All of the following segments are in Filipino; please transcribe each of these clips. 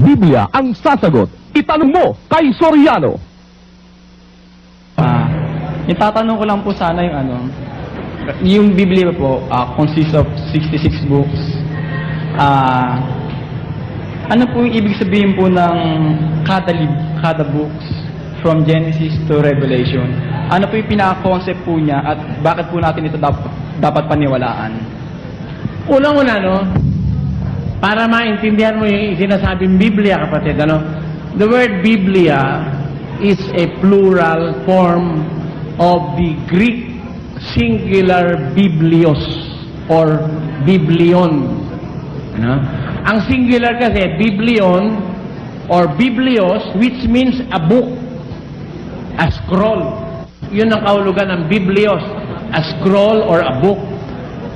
Biblia ang sasagot. Itanong mo kay Soriano. Ah, itatanong ko lang po sana yung ano, yung Biblia po ah, consists of 66 books. Ah, ano po yung ibig sabihin po ng kada lib, kada books from Genesis to Revelation? Ano po yung pinaka-concept po niya at bakit po natin ito dapat, dapat paniwalaan? Unang-una, no? Para maintindihan mo yung sinasabing Biblia, kapatid, ano? The word Biblia is a plural form of the Greek singular Biblios or Biblion. Ano? Ang singular kasi, Biblion or Biblios, which means a book, a scroll. Yun ang kahulugan ng Biblios, a scroll or a book.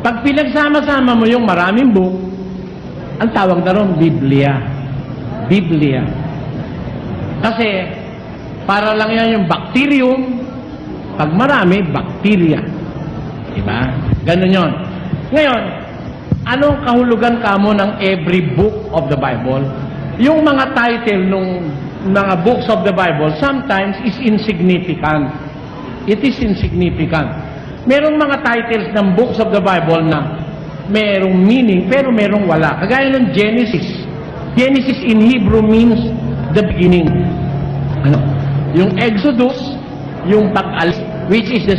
Pag pinagsama-sama mo yung maraming book, ang tawag na ron, Biblia. Biblia. Kasi, para lang yan yung bacterium, pag marami, bacteria. Diba? Ganun yon. Ngayon, anong kahulugan kamo ng every book of the Bible? Yung mga title nung mga books of the Bible sometimes is insignificant. It is insignificant. Merong mga titles ng books of the Bible na merong meaning pero merong wala. Kagaya ng Genesis. Genesis in Hebrew means the beginning. Ano? Yung Exodus, yung pag-alis, which is the,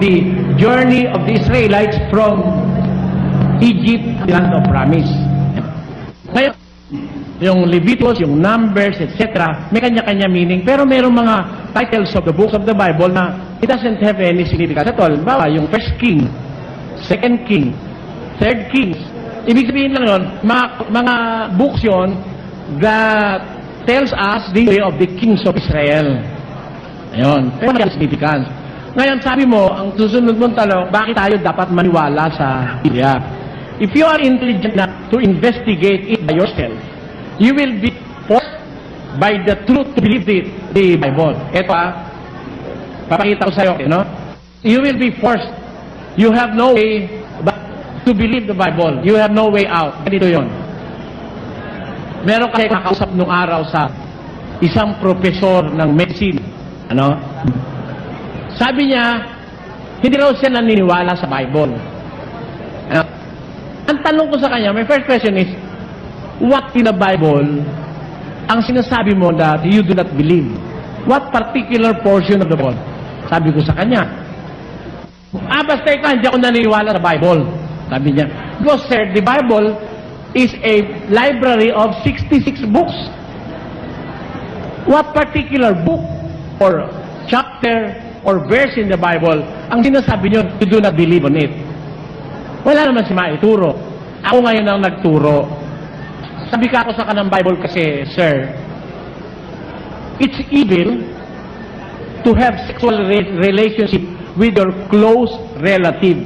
the journey of the Israelites from Egypt, the land of promise. Ngayon, yung Leviticus, yung Numbers, etc., may kanya-kanya meaning. Pero merong mga titles of the books of the Bible na it doesn't have any significance at all. Bawa, yung First King, Second King, Third Kings. Ibig sabihin lang yun, mga, mga books yun that tells us the way of the kings of Israel. Ayun. Pero may significance. Ngayon, sabi mo, ang susunod mong tanong, bakit tayo dapat maniwala sa Biblia? If you are intelligent enough to investigate it by yourself, you will be forced by the truth to believe the, the Bible. Ito ah, papakita ko sa'yo, you know? You will be forced. You have no way to believe the Bible. You have no way out. Ganito yon. Meron kasi kakausap nung araw sa isang profesor ng medicine. Ano? Sabi niya, hindi raw siya naniniwala sa Bible. Ano? Ang tanong ko sa kanya, my first question is, what in the Bible ang sinasabi mo that you do not believe? What particular portion of the Bible? Sabi ko sa kanya, ah, basta ikaw, hindi ako naniniwala sa Bible. Sabi niya, because sir, the Bible is a library of 66 books. What particular book or chapter or verse in the Bible ang sinasabi niyo, you do not believe on it? Wala naman si maituro. Ako ngayon ang nagturo. Sabi ka ako sa kanang Bible kasi, sir, it's evil to have sexual re- relationship with your close relative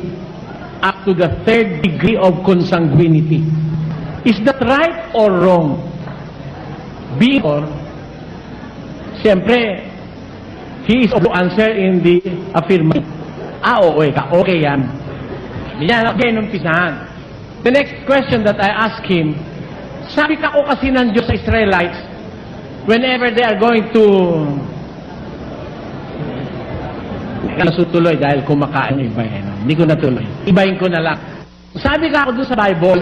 to the third degree of consanguinity. Is that right or wrong? Being or, siyempre, he is to answer in the affirmative. Ah, oo, ka. Okay yan. Yan, okay, numpisahan. The next question that I ask him, sabi ka ko kasi ng Diyos sa Israelites, whenever they are going to nasutuloy dahil kumakain iba eh. no? Hindi ko natuloy. Ibahin ko na lang. Sabi ka ako doon sa Bible,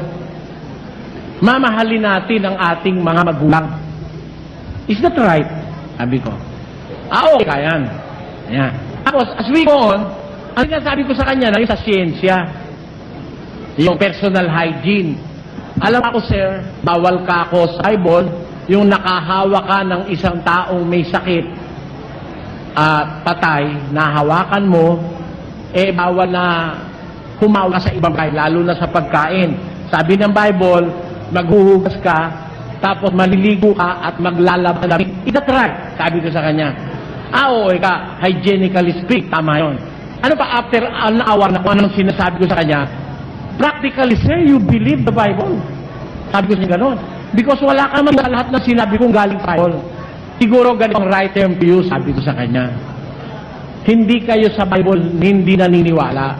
mamahalin natin ang ating mga magulang. Is that right? Sabi ko. Ah, okay ka yan. Ayan. Tapos, as we go on, ang sinasabi ko sa kanya na yung sa siyensya, yung personal hygiene. Alam ako, sir, bawal ka ako sa Bible, yung nakahawa ka ng isang taong may sakit at patay, nahawakan mo, eh bawal na humawa sa ibang bagay, lalo na sa pagkain. Sabi ng Bible, maghuhugas ka, tapos maliligo ka at maglalaba ng damit. Is that right? Sabi ko sa kanya. Ah, oo, ika, hygienically speak, tama yon. Ano pa, after an hour na kung anong sinasabi ko sa kanya, practically, sir, you believe the Bible. Sabi ko siya gano'n. Because wala ka sa lahat ng sinabi kong galing Bible. Siguro ganito ang right term to use, sabi ko sa kanya. Hindi kayo sa Bible hindi naniniwala.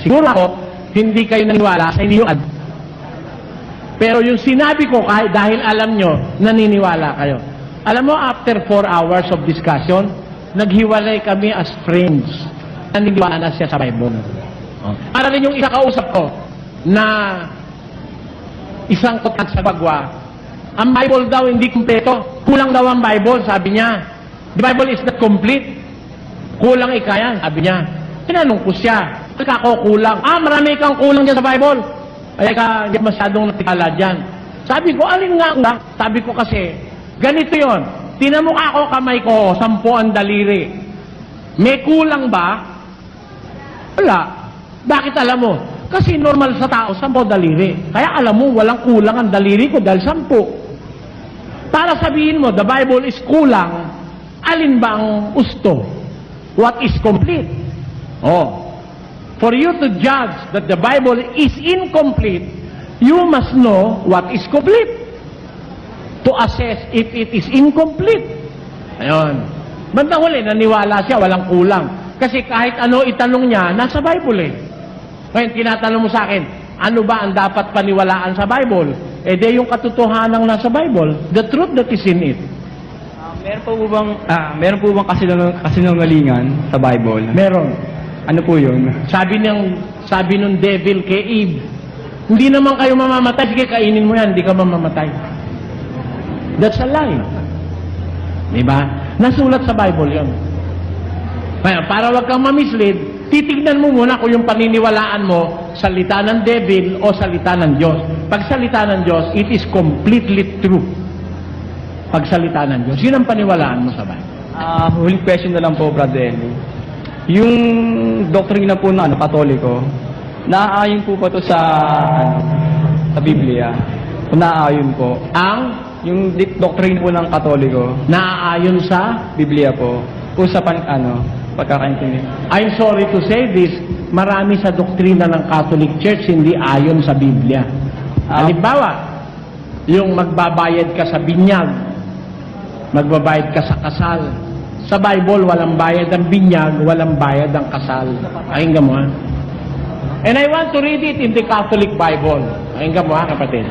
Siguro ako, hindi kayo naniniwala sa inyong ad- Pero yung sinabi ko, kahit dahil alam nyo, naniniwala kayo. Alam mo, after four hours of discussion, naghiwalay kami as friends. Naniniwala na siya sa Bible. Para rin yung isa kausap ko, na isang kotak sa bagwa, ang Bible daw hindi kumpleto. Kulang daw ang Bible, sabi niya. The Bible is not complete. Kulang ikayan, sabi niya. Tinanong ko siya, Teka ko kulang. Ah, marami kang kulang dyan sa Bible. Kaya ka hindi masyadong natikala dyan. Sabi ko, alin nga nga? Sabi ko kasi, ganito yon. Tinamukha ko kamay ko, sampu ang daliri. May kulang ba? Wala. Bakit alam mo? Kasi normal sa tao, sampo daliri. Kaya alam mo, walang kulang ang daliri ko dahil sampu. Para sabihin mo, the Bible is kulang, alin ba ang gusto? What is complete? Oh. For you to judge that the Bible is incomplete, you must know what is complete. To assess if it is incomplete. Ayun. Bandang huli, naniwala siya, walang kulang. Kasi kahit ano itanong niya, nasa Bible eh. Ngayon, tinatanong mo sa akin, ano ba ang dapat paniwalaan sa Bible? Eh di yung katotohanan nasa Bible, the truth that is in it. Ah, meron po bang, ah, meron po bang kasinung- kasinungalingan sa Bible? Meron. Ano po yun? Sabi ng sabi ng devil kay Eve, hindi naman kayo mamamatay, sige kainin mo yan, hindi ka mamamatay. That's a lie. Diba? Nasulat sa Bible yun. Kaya para wag kang mamislead, titignan mo muna kung yung paniniwalaan mo, salita ng devil o salita ng Diyos. Pag salita ng Diyos, it is completely true. Pag salita ng Diyos, yun ang paniwalaan mo sa Bible. Ah, huling question na lang po, Brother Eli. Yung doktrina po na ano, katoliko, naaayon po ba to sa, ano, sa Biblia? Naaayon po. Ang Yung doctrine po ng katoliko, naaayon sa Biblia po, kung sa pan, ano, pagkakaintindi. I'm sorry to say this, marami sa doktrina ng Catholic Church hindi ayon sa Biblia. Ah. Halimbawa, yung magbabayad ka sa binyag, magbabayad ka sa kasal. Sa Bible, walang bayad ang binyag, walang bayad ang kasal. Pakinggan mo ha. And I want to read it in the Catholic Bible. Pakinggan mo ha, kapatid.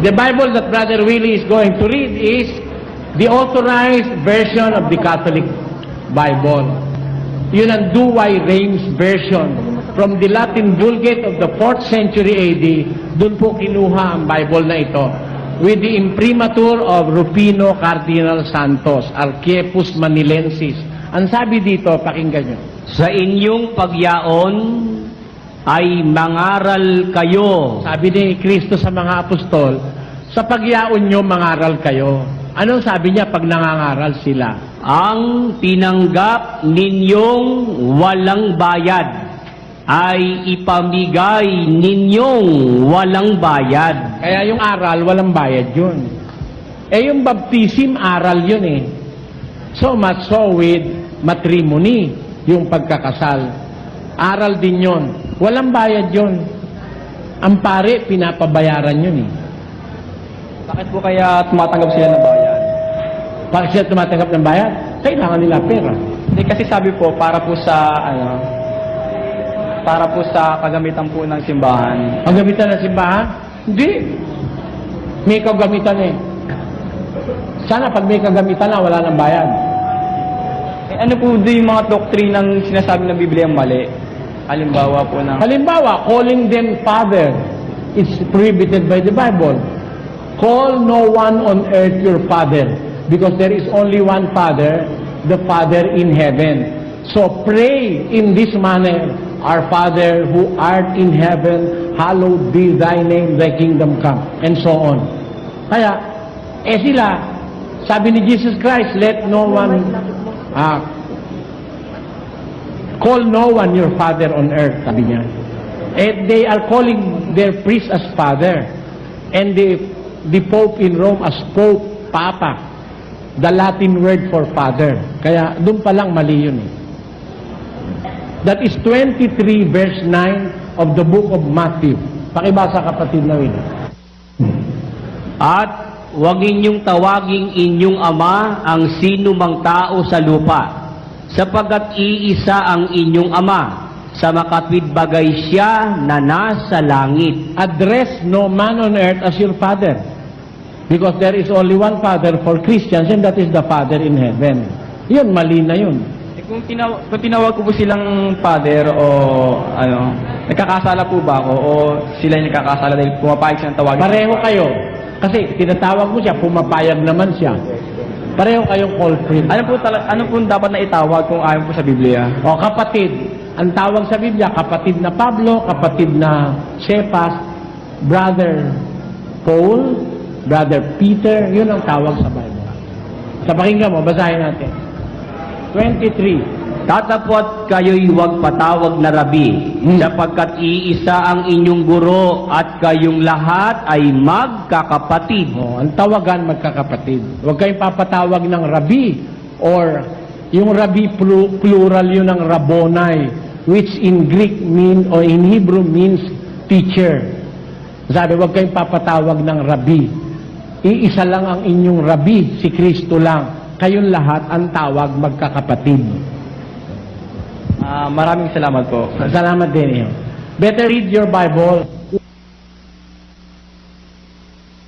The Bible that Brother Willie is going to read is the authorized version of the Catholic Bible. Yun ang Douay-Rheims version. From the Latin Vulgate of the 4th century AD, dun po kinuha ang Bible na ito. With the imprimatur of Rufino Cardinal Santos, Archiepus Manilensis. Ang sabi dito, pakinggan nyo. Sa inyong pagyaon ay mangaral kayo. Sabi ni Kristo sa mga apostol, sa pagyaon nyo, mangaral kayo. Anong sabi niya pag nangangaral sila? Ang tinanggap ninyong walang bayad ay ipamigay ninyong walang bayad. Kaya yung aral, walang bayad yun. Eh yung baptism, aral yun eh. So much so with matrimony, yung pagkakasal. Aral din yun. Walang bayad yun. Ang pare, pinapabayaran yun eh. Bakit po kaya tumatanggap sila ng bayan? Pag sila tumatanggap ng bayad, kailangan nila pera. Hindi kasi sabi po, para po sa, ano, para po sa kagamitan po ng simbahan. Ang gamitan ng simbahan? Hindi. May kagamitan eh. Sana pag may kagamitan na, wala nang bayad. Eh, ano po din yung mga doktrinang sinasabi ng Biblia ang mali? Halimbawa po ng... Halimbawa, calling them father is prohibited by the Bible. Call no one on earth your father because there is only one father, the Father in heaven. So pray in this manner, Our Father who art in heaven, hallowed be thy name, thy kingdom come, and so on. Kaya, eh sila, sabi ni Jesus Christ, let no one ah, Call no one your father on earth, sabi niya. And they are calling their priest as father. And the, the Pope in Rome as Pope, Papa. The Latin word for father. Kaya doon pa lang mali yun eh. That is 23 verse 9 of the book of Matthew. Pakibasa kapatid na Willie. At huwag inyong tawaging inyong ama ang sino mang tao sa lupa, sapagkat iisa ang inyong ama, sa makatwid bagay siya na nasa langit. Address no man on earth as your father. Because there is only one father for Christians and that is the Father in heaven. Yun, mali na yun. Eh, kung, tinaw kung tinawag ko po silang father o ano, nagkakasala po ba ako o sila yung nagkakasala dahil pumapayag silang tawagin? Pareho kayo. Kasi tinatawag mo siya, pumapayag naman siya. Pareho kayong culprit. Ano po, tala, ano po dapat na itawag kung ayon po sa Biblia? O kapatid, ang tawag sa Biblia, kapatid na Pablo, kapatid na Cephas, brother Paul, brother Peter, yun ang tawag sa Bible. Sa pakinggan mo, basahin natin. 23. Tatapot kayo'y huwag patawag na rabi, Hmm. sapagkat iisa ang inyong guro at kayong lahat ay magkakapatid. O, ang tawagan magkakapatid. Huwag kayong papatawag ng rabi or yung rabi plu- plural yun ng rabbonai which in Greek mean or in Hebrew means teacher. Sabi, huwag kayong papatawag ng rabi. Iisa lang ang inyong rabi, si Kristo lang. Kayong lahat ang tawag magkakapatid. Ah, maraming salamat po. Salamat din iyo. Better read your Bible.